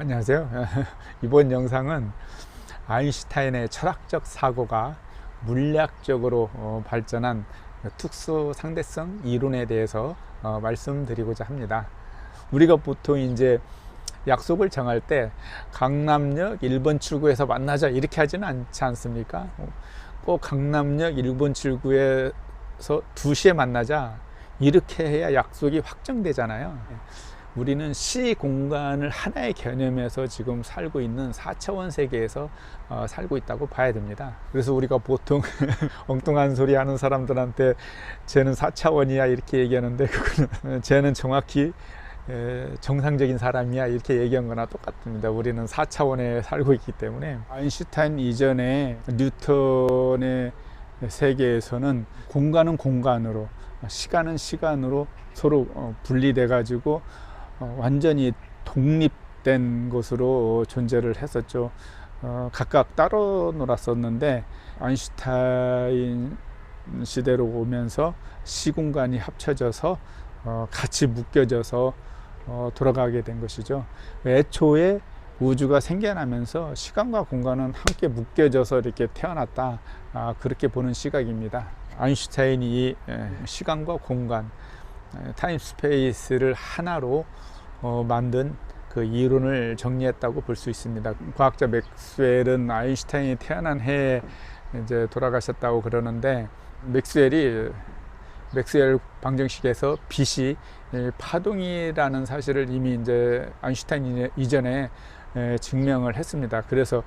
안녕하세요. 이번 영상은 아인슈타인의 철학적 사고가 물리학적으로 어, 발전한 특수 상대성 이론에 대해서 어, 말씀드리고자 합니다. 우리가 보통 이제 약속을 정할 때 강남역 1번 출구에서 만나자 이렇게 하지는 않지 않습니까? 어, 꼭 강남역 1번 출구에서 2시에 만나자 이렇게 해야 약속이 확정되잖아요. 우리는 시 공간을 하나의 개념에서 지금 살고 있는 4차원 세계에서 어, 살고 있다고 봐야 됩니다. 그래서 우리가 보통 엉뚱한 소리 하는 사람들한테 쟤는 4차원이야 이렇게 얘기하는데 그거는 쟤는 정확히 에, 정상적인 사람이야 이렇게 얘기한 거나 똑같습니다. 우리는 4차원에 살고 있기 때문에 아인슈타인 이전에 뉴턴의 세계에서는 공간은 공간으로 시간은 시간으로 서로 어, 분리돼 가지고 어, 완전히 독립된 것으로 존재를 했었죠. 어, 각각 따로 놀았었는데 아인슈타인 시대로 오면서 시공간이 합쳐져서 어, 같이 묶여져서 어, 돌아가게 된 것이죠. 애초에 우주가 생겨나면서 시간과 공간은 함께 묶여져서 이렇게 태어났다. 아, 그렇게 보는 시각입니다. 아인슈타인이 이, 에, 시간과 공간, 에, 타임 스페이스를 하나로 어, 만든 그 이론을 정리했다고 볼 수 있습니다. 과학자 맥스웰은 아인슈타인이 태어난 해에 이제 돌아가셨다고 그러는데 맥스웰이 맥스웰 방정식에서 빛이 이 파동이라는 사실을 이미 이제 아인슈타인 이전에 에, 증명을 했습니다. 그래서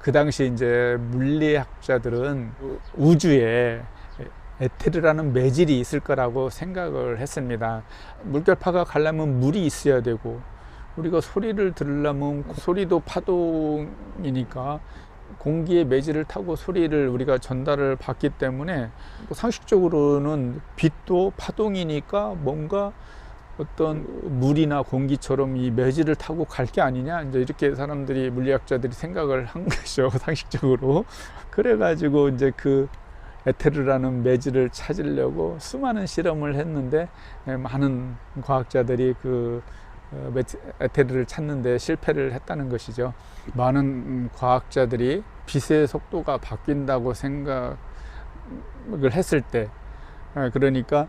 그 당시 이제 물리학자들은 우주에 에테르라는 매질이 있을 거라고 생각을 했습니다. 물결파가 가려면 물이 있어야 되고 우리가 소리를 들으려면 소리도 파동이니까 공기의 매질을 타고 소리를 우리가 전달을 받기 때문에 상식적으로는 빛도 파동이니까 뭔가 어떤 물이나 공기처럼 이 매질을 타고 갈 게 아니냐 이제 이렇게 사람들이 물리학자들이 생각을 한 것이죠 상식적으로 그래가지고 이제 그 에테르라는 매질을 찾으려고 수많은 실험을 했는데 많은 과학자들이 그 에테르를 찾는데 실패를 했다는 것이죠. 많은 과학자들이 빛의 속도가 바뀐다고 생각을 했을 때 그러니까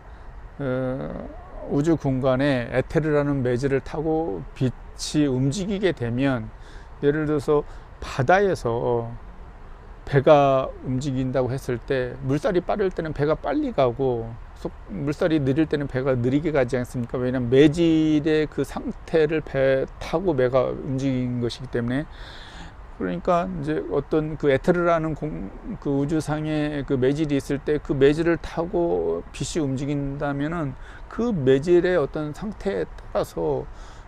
우주 공간에 에테르라는 매질을 타고 빛이 움직이게 되면 예를 들어서 바다에서 배가 움직인다고 했을 때 물살이 빠를 때는 배가 빨리 가고 속, 물살이 느릴 때는 배가 느리게 가지 않습니까? 왜냐하면 매질의 그 상태를 배 타고 배가 움직인 것이기 때문에 그러니까 이제 어떤 그 에테르라는 공, 그 우주상에 그 매질이 있을 때 그 매질을 타고 빛이 움직인다면은 그 매질의 어떤 상태에 따라서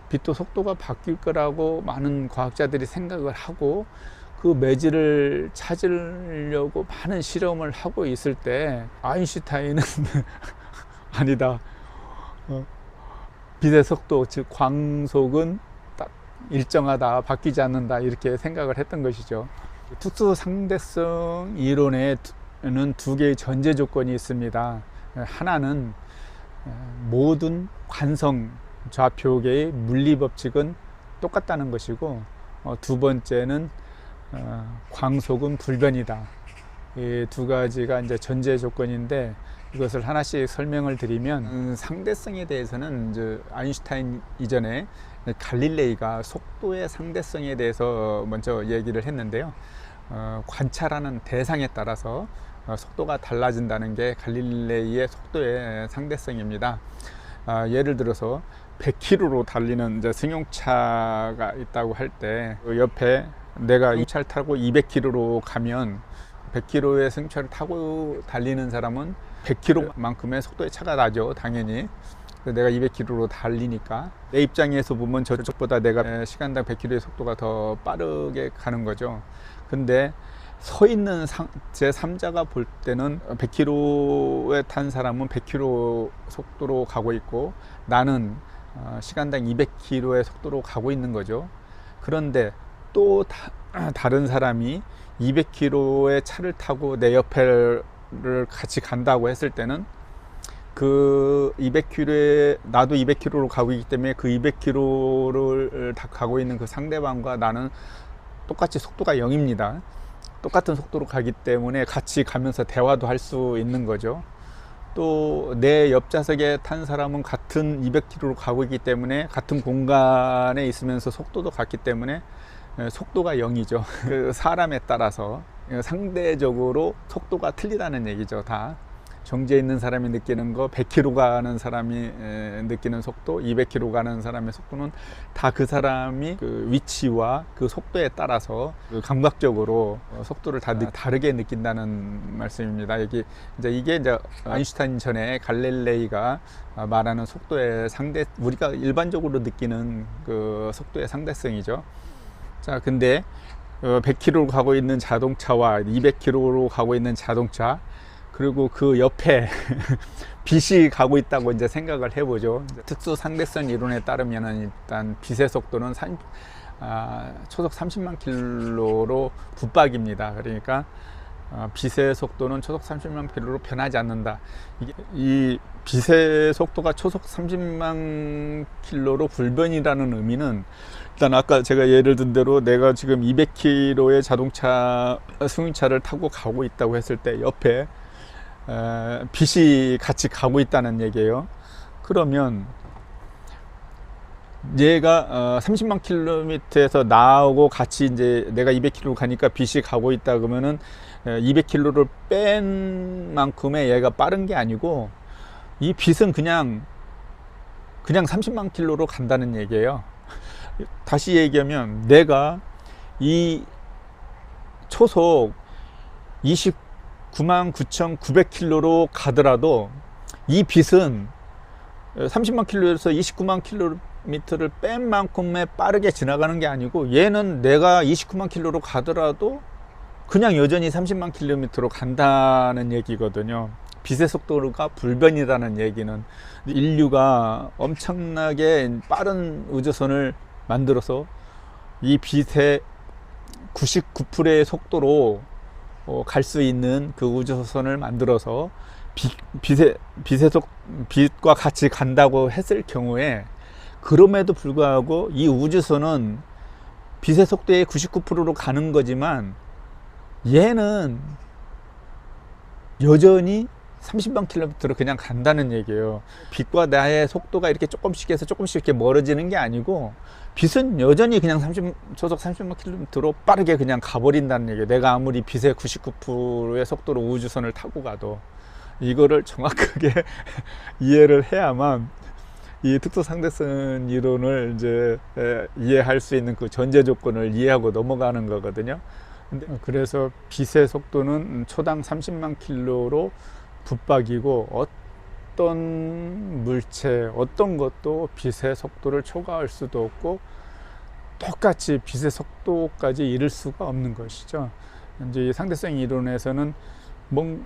빛도 속도가 바뀔 거라고 많은 과학자들이 생각을 하고 그 매질을 찾으려고 많은 실험을 하고 있을 때 아인슈타인은 아니다. 어, 빛의 속도 즉 광속은 딱 일정하다 바뀌지 않는다 이렇게 생각을 했던 것이죠. 특수 상대성 이론에는 두 개의 전제 조건이 있습니다. 하나는 모든 관성 좌표계의 물리 법칙은 똑같다는 것이고 어, 두 번째는 어, 광속은 불변이다. 이 두 가지가 이제 전제 조건인데 이것을 하나씩 설명을 드리면 음, 상대성에 대해서는 이제 아인슈타인 이전에 갈릴레이가 속도의 상대성에 대해서 먼저 얘기를 했는데요. 어, 관찰하는 대상에 따라서 어, 속도가 달라진다는 게 갈릴레이의 속도의 상대성입니다. 아, 예를 들어서 100km로 달리는 승용차가 있다고 할 때 옆에 내가 이 차를 타고 200km로 가면 100km의 승차를 타고 달리는 사람은 100km만큼의 속도의 차가 나죠, 당연히. 내가 200km로 달리니까 내 입장에서 보면 저쪽보다 내가 시간당 100km의 속도가 더 빠르게 가는 거죠. 근데 서 있는 제 3자가 볼 때는 100km에 탄 사람은 100km 속도로 가고 있고 나는 어, 시간당 200km의 속도로 가고 있는 거죠. 그런데 또 다, 다른 사람이 200km의 차를 타고 내 옆에를 같이 간다고 했을 때는 그 200km에 나도 200km로 가고 있기 때문에 그 200km를 다 가고 있는 그 상대방과 나는 똑같이 속도가 0입니다. 똑같은 속도로 가기 때문에 같이 가면서 대화도 할 수 있는 거죠. 또 내 옆좌석에 탄 사람은 같은 200km로 가고 있기 때문에 같은 공간에 있으면서 속도도 같기 때문에 에, 속도가 0이죠. 그 사람에 따라서 상대적으로 속도가 틀리다는 얘기죠. 다. 정지에 있는 사람이 느끼는 거 100km 가는 사람이 에, 느끼는 속도 200km 가는 사람의 속도는 다 그 사람이 그 위치와 그 속도에 따라서 그 감각적으로 어, 속도를 다 느- 다르게 느낀다는 말씀입니다. 여기 이제 이게 이제 아인슈타인 전에 갈릴레이가 어, 말하는 속도의 상대 우리가 일반적으로 느끼는 그 속도의 상대성이죠. 자, 근데 어, 100km로 가고 있는 자동차와 200km로 가고 있는 자동차 그리고 그 옆에 빛이 가고 있다고 이제 생각을 해보죠. 특수 상대성 이론에 따르면은 일단 빛의 속도는 산, 아, 초속 30만 킬로로 붙박입니다. 그러니까 아, 빛의 속도는 초속 30만 킬로로 변하지 않는다. 이게, 이 빛의 속도가 초속 30만 킬로로 불변이라는 의미는 일단 아까 제가 예를 든 대로 내가 지금 200km의 자동차 승용차를 타고 가고 있다고 했을 때 옆에 에, 빛이 같이 가고 있다는 얘기예요. 그러면 얘가 어, 30만 킬로미터에서 나오고 같이 이제 내가 200킬로 가니까 빛이 가고 있다 그러면은 200킬로를 뺀 만큼의 얘가 빠른 게 아니고 이 빛은 그냥 그냥 30만 킬로로 간다는 얘기예요. 다시 얘기하면 내가 이 초속 29만 9,900킬로로 가더라도 이 빛은 30만 킬로에서 29만 킬로미터를 뺀 만큼의 빠르게 지나가는 게 아니고 얘는 내가 29만 킬로로 가더라도 그냥 여전히 30만 킬로미터로 간다는 얘기거든요. 빛의 속도가 불변이라는 얘기는 인류가 엄청나게 빠른 우주선을 만들어서 이 빛의 99%의 속도로 어, 갈수 있는 그 우주선을 만들어서 빛, 빛의, 빛의 속, 빛과 같이 간다고 했을 경우에 그럼에도 불구하고 이 우주선은 빛의 속도의 99%로 가는 거지만 얘는 여전히 30만 킬로미터로 그냥 간다는 얘기예요. 빛과 나의 속도가 이렇게 조금씩 해서 조금씩 이렇게 멀어지는 게 아니고 빛은 여전히 그냥 30, 초속 30만 킬로미터로 빠르게 그냥 가버린다는 얘기예요. 내가 아무리 빛의 99%의 속도로 우주선을 타고 가도 이거를 정확하게 이해를 해야만 이 특수 상대성 이론을 이제 에, 이해할 수 있는 그 전제 조건을 이해하고 넘어가는 거거든요. 근데 그래서 빛의 속도는 초당 30만 킬로로 붙박이고 어떤 물체, 어떤 것도 빛의 속도를 초과할 수도 없고 똑같이 빛의 속도까지 이룰 수가 없는 것이죠. 이제 이 상대성 이론에서는 뭐,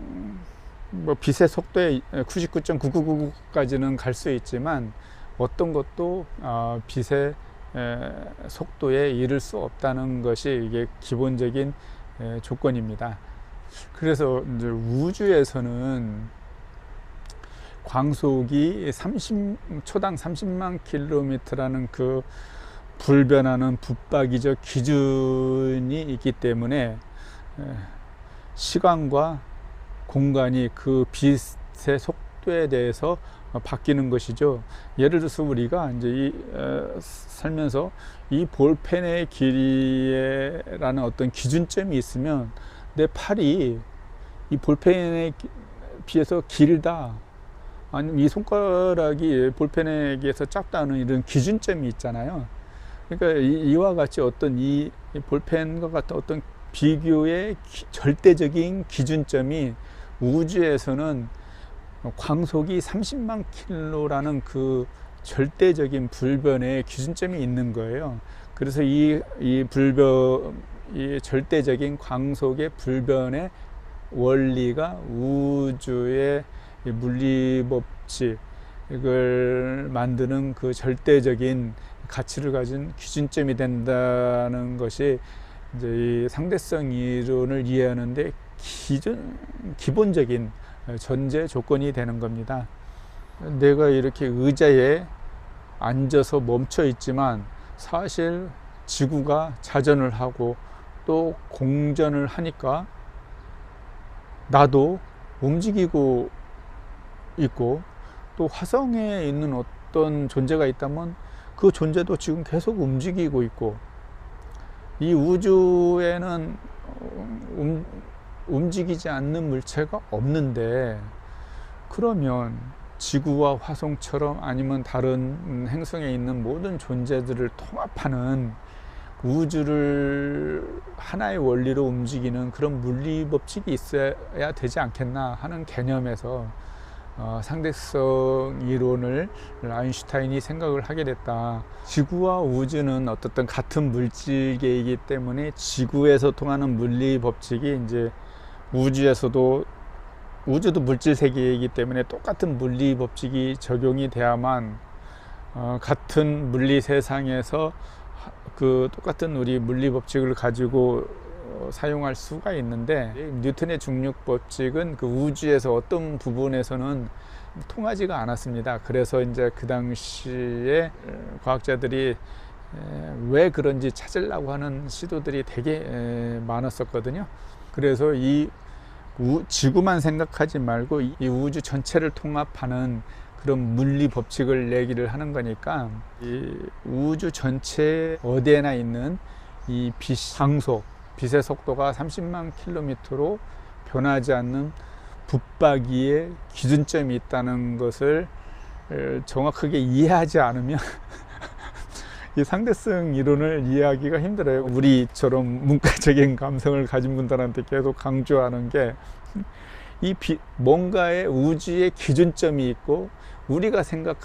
뭐 빛의 속도의 99.9999까지는 갈 수 있지만 어떤 것도 어, 빛의 에, 속도에 이를 수 없다는 것이 이게 기본적인 에, 조건입니다. 그래서 우주에서는 광속이 30 초당 30만 킬로미터라는 그 불변하는 붙박이적 기준이 있기 때문에 에, 시간과 공간이 그 빛의 속도에 대해서 바뀌는 것이죠. 예를 들어서 우리가 이제 이 어, 살면서 이 볼펜의 길이라는 어떤 기준점이 있으면 내 팔이 이 볼펜에 기- 비해서 길다. 아니면 이 손가락이 볼펜에 비해서 작다는 이런 기준점이 있잖아요. 그러니까 이- 이와 같이 어떤 이 볼펜과 같은 어떤 비교의 기- 절대적인 기준점이 우주에서는 광속이 30만 킬로라는 그 절대적인 불변의 기준점이 있는 거예요. 그래서 이, 이 불변, 이 절대적인 광속의 불변의 원리가 우주의 이 물리 법칙, 이걸 만드는 그 절대적인 가치를 가진 기준점이 된다는 것이 이제 이 상대성 이론을 이해하는데 기준, 기본적인 전제 조건이 되는 겁니다. 내가 이렇게 의자에 앉아서 멈춰 있지만 사실 지구가 자전을 하고 또 공전을 하니까 나도 움직이고 있고 또 화성에 있는 어떤 존재가 있다면 그 존재도 지금 계속 움직이고 있고 이 우주에는 음, 움직이지 않는 물체가 없는데 그러면 지구와 화성처럼 아니면 다른 행성에 있는 모든 존재들을 통합하는 우주를 하나의 원리로 움직이는 그런 물리 법칙이 있어야 되지 않겠나 하는 개념에서 어, 상대성 이론을 아인슈타인이 생각을 하게 됐다. 지구와 우주는 어떻든 같은 물질계이기 때문에 지구에서 통하는 물리 법칙이 이제 우주에서도 우주도 물질 세계이기 때문에 똑같은 물리 법칙이 적용이 돼야만 어, 같은 물리 세상에서 하- 그 똑같은 우리 물리 법칙을 가지고 어, 사용할 수가 있는데 뉴턴의 중력 법칙은 그 우주에서 어떤 부분에서는 통하지가 않았습니다. 그래서 이제 그 당시에 어, 과학자들이 에, 왜 그런지 찾으려고 하는 시도들이 되게 에, 많았었거든요. 그래서 이 우- 지구만 생각하지 말고 이이 우주 전체를 통합하는 그런 물리 법칙을 얘기를 하는 거니까 이 우주 전체 어디에나 있는 이 빛, 광속, 빛의 속도가 30만 킬로미터로 변하지 않는 붙박이의 기준점이 있다는 것을 에, 정확하게 이해하지 않으면 이 상대성 이론을 이해하기가 힘들어요. 우리처럼 문과적인 감성을 가진 분들한테 계속 강조하는 게 이 뭔가의 우주의 기준점이 있고 우리가 생각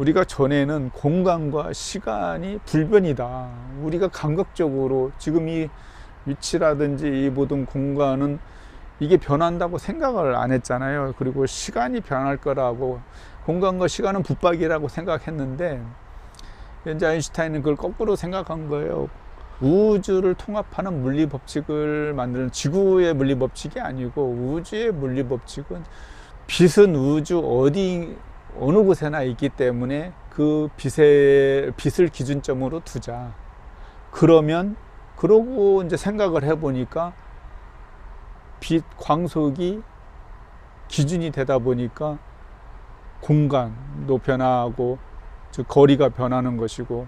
우리가 전에는 공간과 시간이 불변이다. 우리가 감각적으로 지금 이 위치라든지 이 모든 공간은 이게 변한다고 생각을 안 했잖아요. 그리고 시간이 변할 거라고 공간과 시간은 붙박이라고 생각했는데 현재 아인슈타인은 그걸 거꾸로 생각한 거예요. 우주를 통합하는 물리 법칙을 만드는 지구의 물리 법칙이 아니고 우주의 물리 법칙은 빛은 우주 어디 어느 곳에나 있기 때문에 그 빛의 빛을 기준점으로 두자. 그러면 그러고 이제 생각을 해보니까 빛 광속이 기준이 되다 보니까 공간도 변하고 즉 거리가 변하는 것이고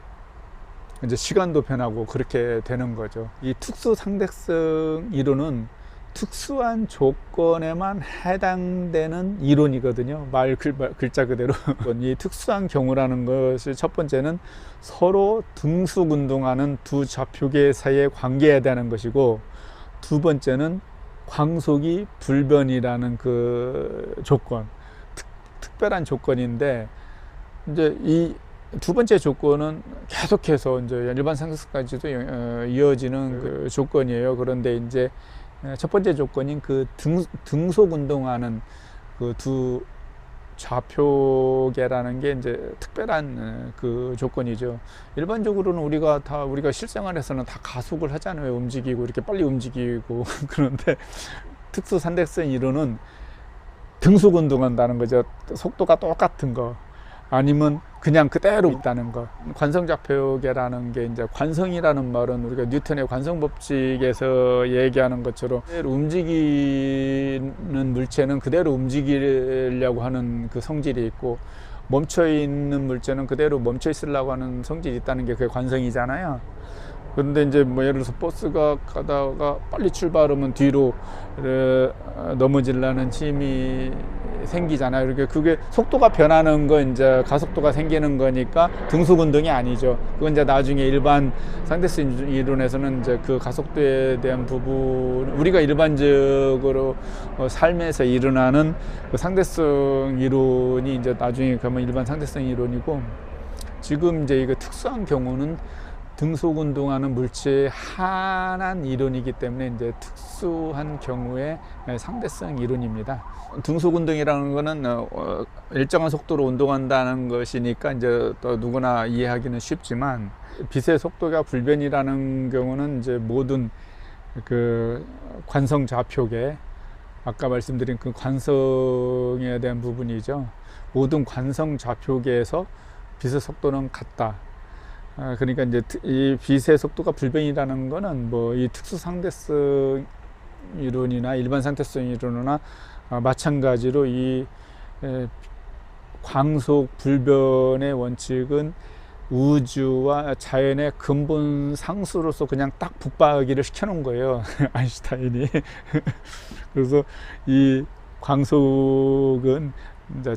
이제 시간도 변하고 그렇게 되는 거죠. 이 특수 상대성 이론은 특수한 조건에만 해당되는 이론이거든요. 말 글, 글자 그대로. 이 특수한 경우라는 것이 첫 번째는 서로 등속 운동하는 두 좌표계 사이의 관계에 대한 것이고 두 번째는 광속이 불변이라는 그 조건. 특, 특별한 조건인데 이제 이 두 번째 조건은 계속해서 이제 일반 상승까지도 어, 이어지는 그 조건이에요. 그런데 이제 첫 번째 조건인 그 등, 등속 운동하는 그 두 좌표계라는 게 이제 특별한 어, 그 조건이죠. 일반적으로는 우리가 다 우리가 실생활에서는 다 가속을 하잖아요. 움직이고 이렇게 빨리 움직이고 그런데 특수 산대성 이론은 등속 운동한다는 거죠. 속도가 똑같은 거. 아니면 그냥 그대로 있다는 것. 관성좌표계라는 게 이제 관성이라는 말은 우리가 뉴턴의 관성 법칙에서 얘기하는 것처럼 움직이는 물체는 그대로 움직이려고 하는 그 성질이 있고 멈춰 있는 물체는 그대로 멈춰 있으려고 하는 성질이 있다는 게 그게 관성이잖아요. 그런데 이제 뭐 예를 들어서 버스가 가다가 빨리 출발하면 뒤로 어, 넘어질라는 힘이 생기잖아요. 이렇게 그게 속도가 변하는 거 이제 가속도가 생기는 거니까 등속 운동이 아니죠. 그건 이제 나중에 일반 상대성 이론에서는 이제 그 가속도에 대한 부분 우리가 일반적으로 어, 삶에서 일어나는 그 상대성 이론이 이제 나중에 가면 일반 상대성 이론이고 지금 이제 이거 특수한 경우는 등속 운동하는 물체의 한한 이론이기 때문에 이제 특수한 경우에 상대성 이론입니다. 등속 운동이라는 거는 어, 일정한 속도로 운동한다는 것이니까 이제 또 누구나 이해하기는 쉽지만 빛의 속도가 불변이라는 경우는 이제 모든 그 관성 좌표계 아까 말씀드린 그 관성에 대한 부분이죠. 모든 관성 좌표계에서 빛의 속도는 같다. 아, 그러니까 이제 트- 이 빛의 속도가 불변이라는 거는 뭐 이 특수 상대성 이론이나 일반 상대성 이론이나 아, 마찬가지로 이 에, 광속 불변의 원칙은 우주와 자연의 근본 상수로서 그냥 딱 붙박이를 시켜놓은 거예요. 아인슈타인이. 그래서 이 광속은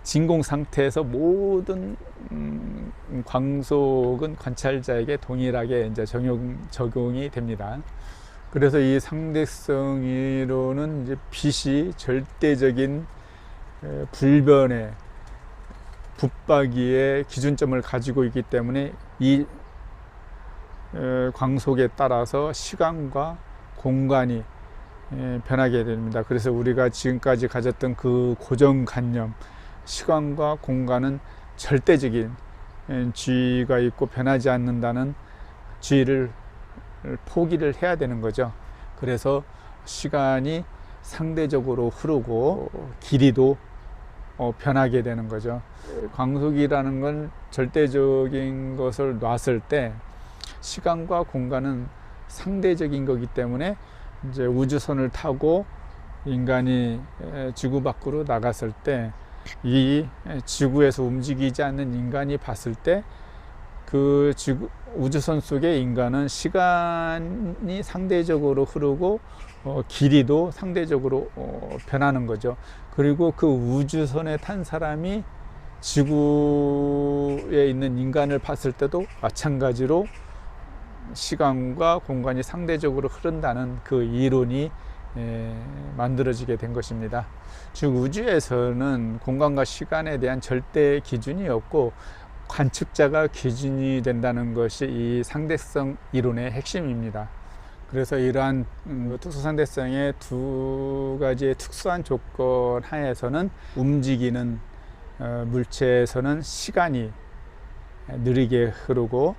진공 상태에서 모든 음, 광속은 관찰자에게 동일하게 이제 적용, 적용이 됩니다. 그래서 이 상대성 이론은 이제 빛이 절대적인 에, 불변의 붙박이의 기준점을 가지고 있기 때문에 이 에, 광속에 따라서 시간과 공간이 에, 변하게 됩니다. 그래서 우리가 지금까지 가졌던 그 고정관념, 시간과 공간은 절대적인 에, 주의가 있고 변하지 않는다는 주의를 포기를 해야 되는 거죠. 그래서 시간이 상대적으로 흐르고 길이도 어, 변하게 되는 거죠. 광속이라는 건 절대적인 것을 놨을 때 시간과 공간은 상대적인 거기 때문에 이제 우주선을 타고 인간이 에, 지구 밖으로 나갔을 때 이 지구에서 움직이지 않는 인간이 봤을 때 그 지구 우주선 속의 인간은 시간이 상대적으로 흐르고 어, 길이도 상대적으로 어, 변하는 거죠. 그리고 그 우주선에 탄 사람이 지구에 있는 인간을 봤을 때도 마찬가지로 시간과 공간이 상대적으로 흐른다는 그 이론이 에, 만들어지게 된 것입니다. 즉 우주에서는 공간과 시간에 대한 절대 기준이 없고 관측자가 기준이 된다는 것이 이 상대성 이론의 핵심입니다. 그래서 이러한 음, 특수상대성의 두 가지의 특수한 조건 하에서는 움직이는 어, 물체에서는 시간이 느리게 흐르고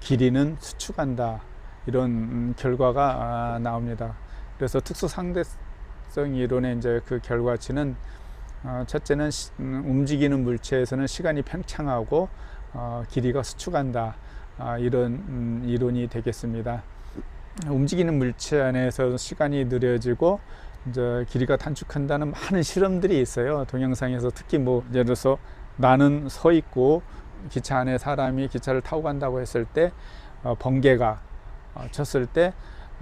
길이는 수축한다 이런 음, 결과가 아, 나옵니다. 그래서 특수 상대성 이론의 이제 그 결과치는 어, 첫째는 시- 음, 움직이는 물체에서는 시간이 팽창하고 어, 길이가 수축한다 아, 이런 음, 이론이 되겠습니다. 움직이는 물체 안에서 시간이 느려지고 이제 길이가 단축한다는 많은 실험들이 있어요. 동영상에서 특히 뭐 예를 들어서 나는 서 있고 기차 안에 사람이 기차를 타고 간다고 했을 때 어, 번개가 어, 쳤을 때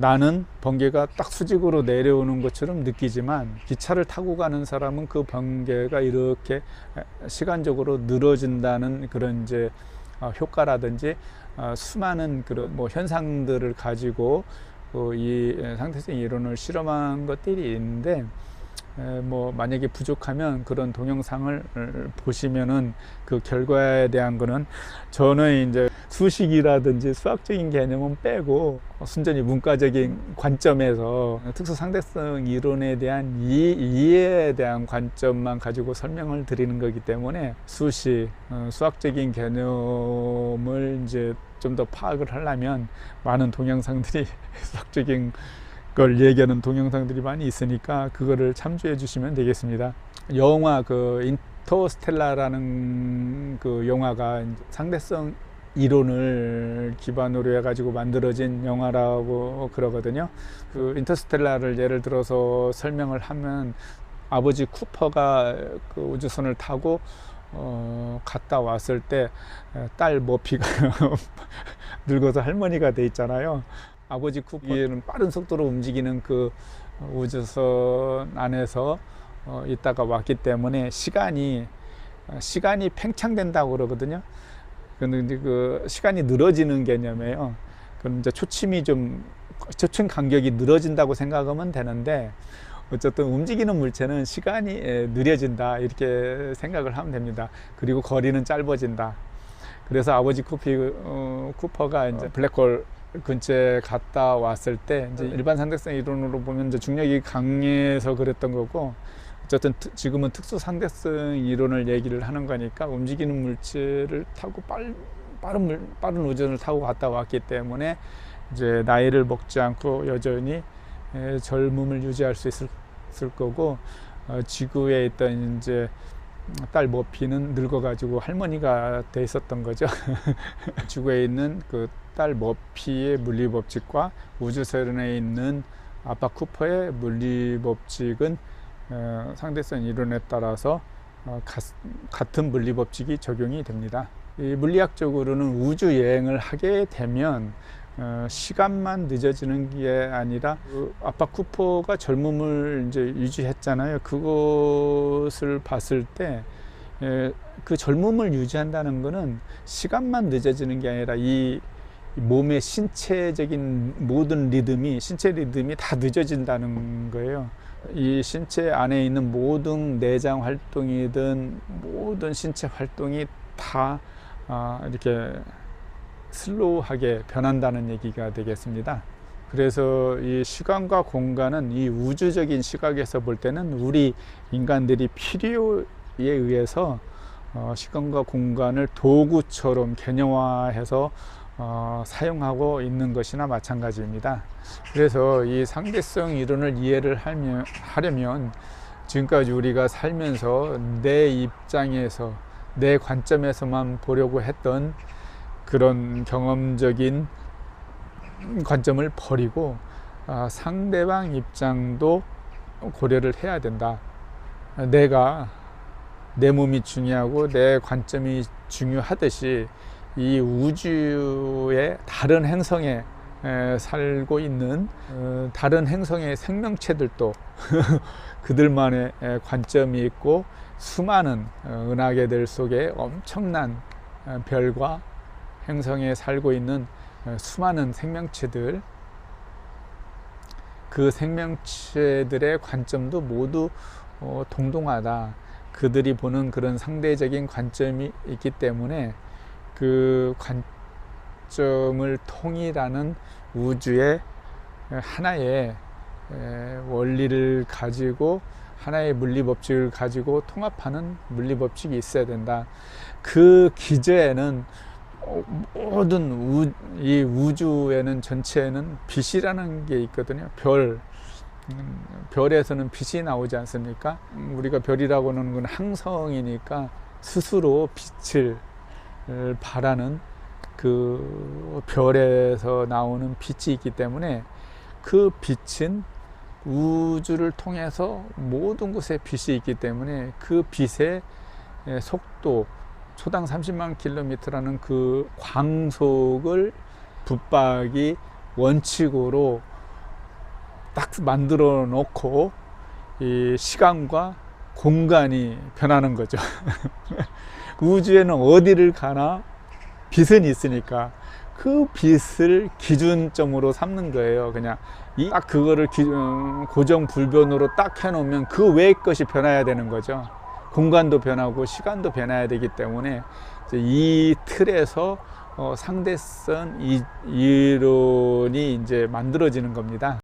나는 번개가 딱 수직으로 내려오는 것처럼 느끼지만 기차를 타고 가는 사람은 그 번개가 이렇게 에, 시간적으로 늘어진다는 그런 이제 어, 효과라든지 어, 수많은 그런 뭐 현상들을 가지고 어, 이 상대성 이론을 실험한 것들이 있는데 에, 뭐 만약에 부족하면 그런 동영상을 보시면은 그 결과에 대한 거는 저는 이제 수식이라든지 수학적인 개념은 빼고 순전히 문과적인 관점에서 특수 상대성 이론에 대한 이, 이해에 대한 관점만 가지고 설명을 드리는 거기 때문에 수식, 어, 수학적인 개념을 이제 좀 더 파악을 하려면 많은 동영상들이 수학적인 걸 얘기하는 동영상들이 많이 있으니까 그거를 참조해 주시면 되겠습니다. 영화 그 인터스텔라라는 그 영화가 상대성 이론을 기반으로 해가지고 만들어진 영화라고 그러거든요. 그 인터스텔라를 예를 들어서 설명을 하면 아버지 쿠퍼가 그 우주선을 타고 어, 갔다 왔을 때 딸 머피가 늙어서 할머니가 돼 있잖아요. 아버지 쿠퍼는 빠른 속도로 움직이는 그 우주선 안에서 어, 있다가 왔기 때문에 시간이 어, 시간이 팽창된다고 그러거든요. 근데 그 시간이 늘어지는 개념이에요. 그럼 이제 초침이 좀 초침 간격이 늘어진다고 생각하면 되는데 어쨌든 움직이는 물체는 시간이 에, 느려진다 이렇게 생각을 하면 됩니다. 그리고 거리는 짧아진다. 그래서 아버지 쿠피 어, 쿠퍼가 이제 블랙홀 근처에 갔다 왔을 때 이제 일반 상대성 이론으로 보면 이제 중력이 강해서 그랬던 거고 어쨌든 트- 지금은 특수 상대성 이론을 얘기를 하는 거니까 움직이는 물체를 타고 빨, 빠른 물, 빠른 우주선을 타고 갔다 왔기 때문에 이제 나이를 먹지 않고 여전히 에, 젊음을 유지할 수 있을, 있을 거고 어, 지구에 있던 이제 딸 머피는 늙어가지고 할머니가 돼 있었던 거죠. 지구에 있는 그 딸 머피의 물리 법칙과 우주선에 있는 아빠 쿠퍼의 물리 법칙은 어, 상대성 이론에 따라서 어, 같은 물리 법칙이 적용이 됩니다. 이 물리학적으로는 우주 여행을 하게 되면 어, 시간만 늦어지는 게 아니라 그 아빠 쿠퍼가 젊음을 이제 유지했잖아요. 그것을 봤을 때 그 젊음을 유지한다는 것은 시간만 늦어지는 게 아니라 이 몸의 신체적인 모든 리듬이 신체 리듬이 다 늦어진다는 거예요. 이 신체 안에 있는 모든 내장 활동이든 모든 신체 활동이 다 아, 이렇게 슬로우하게 변한다는 얘기가 되겠습니다. 그래서 이 시간과 공간은 이 우주적인 시각에서 볼 때는 우리 인간들이 필요에 의해서 어, 시간과 공간을 도구처럼 개념화해서 어, 사용하고 있는 것이나 마찬가지입니다. 그래서 이 상대성 이론을 이해를 하면, 하려면 지금까지 우리가 살면서 내 입장에서 내 관점에서만 보려고 했던 그런 경험적인 관점을 버리고 아, 상대방 입장도 고려를 해야 된다. 내가 내 몸이 중요하고 내 관점이 중요하듯이 이 우주의 다른 행성에 에, 살고 있는 어, 다른 행성의 생명체들도 그들만의 에, 관점이 있고 수많은 어, 은하계들 속에 엄청난 어, 별과 행성에 살고 있는 어, 수많은 생명체들 그 생명체들의 관점도 모두 어, 동동하다. 그들이 보는 그런 상대적인 관점이 있기 때문에 그 관점을 통일하는 우주의 하나의 원리를 가지고 하나의 물리 법칙을 가지고 통합하는 물리 법칙이 있어야 된다. 그 기저에는 모든 우, 이 우주에는 전체에는 빛이라는 게 있거든요. 별. 음, 별에서는 빛이 나오지 않습니까? 음, 우리가 별이라고 하는 건 항성이니까 스스로 빛을 바라는 그 별에서 나오는 빛이 있기 때문에 그 빛은 우주를 통해서 모든 곳에 빛이 있기 때문에 그 빛의 속도 초당 30만 킬로미터라는 그 광속을 붙박이 원칙으로 딱 만들어 놓고 이 시간과 공간이 변하는 거죠. 우주에는 어디를 가나 빛은 있으니까 그 빛을 기준점으로 삼는 거예요. 그냥 딱 그거를 기준, 고정 불변으로 딱 해놓으면 그 외의 것이 변해야 되는 거죠. 공간도 변하고 시간도 변해야 되기 때문에 이 틀에서 어, 상대성 이, 이론이 이제 만들어지는 겁니다.